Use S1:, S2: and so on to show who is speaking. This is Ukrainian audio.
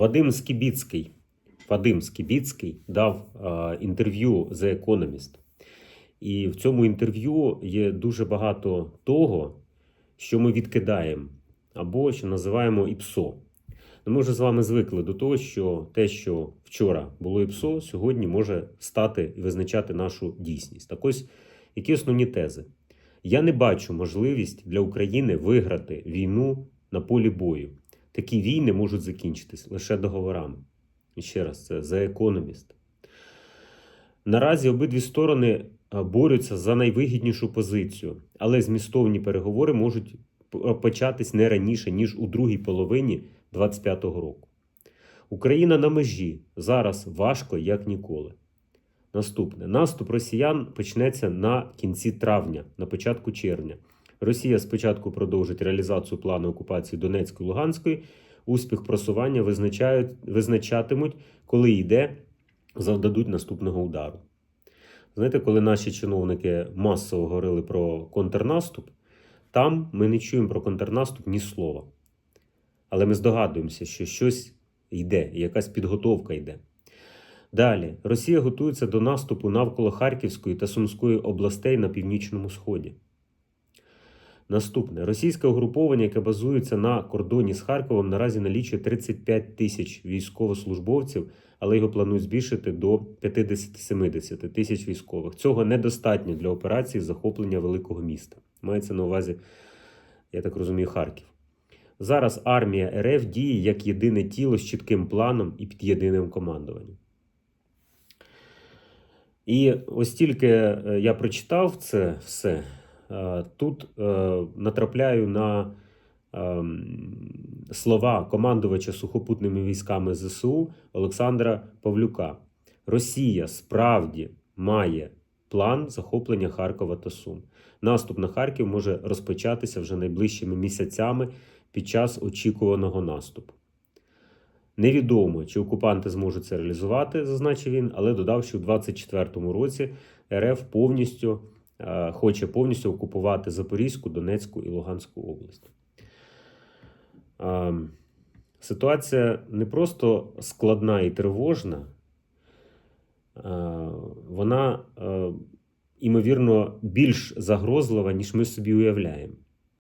S1: Вадим Скібіцький, Вадим Скібіцький дав інтерв'ю The Economist. І в цьому інтерв'ю є дуже багато того, що ми відкидаємо, або що називаємо ІПСО. Ну, Ми вже з вами звикли до того, що те, що вчора було ІПСО, сьогодні може стати і визначати нашу дійсність. Так ось, які основні тези? Я не бачу можливість для України виграти війну на полі бою. Такі війни можуть закінчитись лише договорами. І ще раз, це The Economist. Наразі обидві сторони борються за найвигіднішу позицію, але змістовні переговори можуть початись не раніше, ніж у другій половині 2025 року. Україна на межі зараз важко, як ніколи. Наступне наступ росіян почнеться на кінці травня, на початку червня. Росія спочатку продовжить реалізацію плану окупації Донецької Луганської. Успіх просування визначають, визначатимуть, коли йде, завдадуть наступного удару. Знаєте, коли наші чиновники масово говорили про контрнаступ, там ми не чуємо про контрнаступ ні слова. Але ми здогадуємося, що щось йде, якась підготовка йде. Далі, Росія готується до наступу навколо Харківської та Сумської областей на північному сході. Наступне російське угруповання, яке базується на кордоні з Харковом, наразі налічує 35 тисяч військовослужбовців, але його планують збільшити до 50-70 тисяч військових. Цього недостатньо для операції захоплення великого міста. Мається на увазі, я так розумію, Харків. Зараз армія РФ діє як єдине тіло з чітким планом і під єдиним командуванням. І ось тільки е, я прочитав це все, тут е, натрапляю на ем, слова командувача сухопутними військами ЗСУ Олександра Павлюка. Росія справді має план захоплення Харкова та Сум. Наступ на Харків може розпочатися вже найближчими місяцями під час очікуваного наступу. Невідомо, чи окупанти зможуть це реалізувати, зазначив він, але додав, що у 2024 році РФ повністю е, хоче повністю окупувати Запорізьку, Донецьку і Луганську область. Е, ситуація не просто складна і тривожна, е, вона, е, імовірно, більш загрозлива, ніж ми собі уявляємо.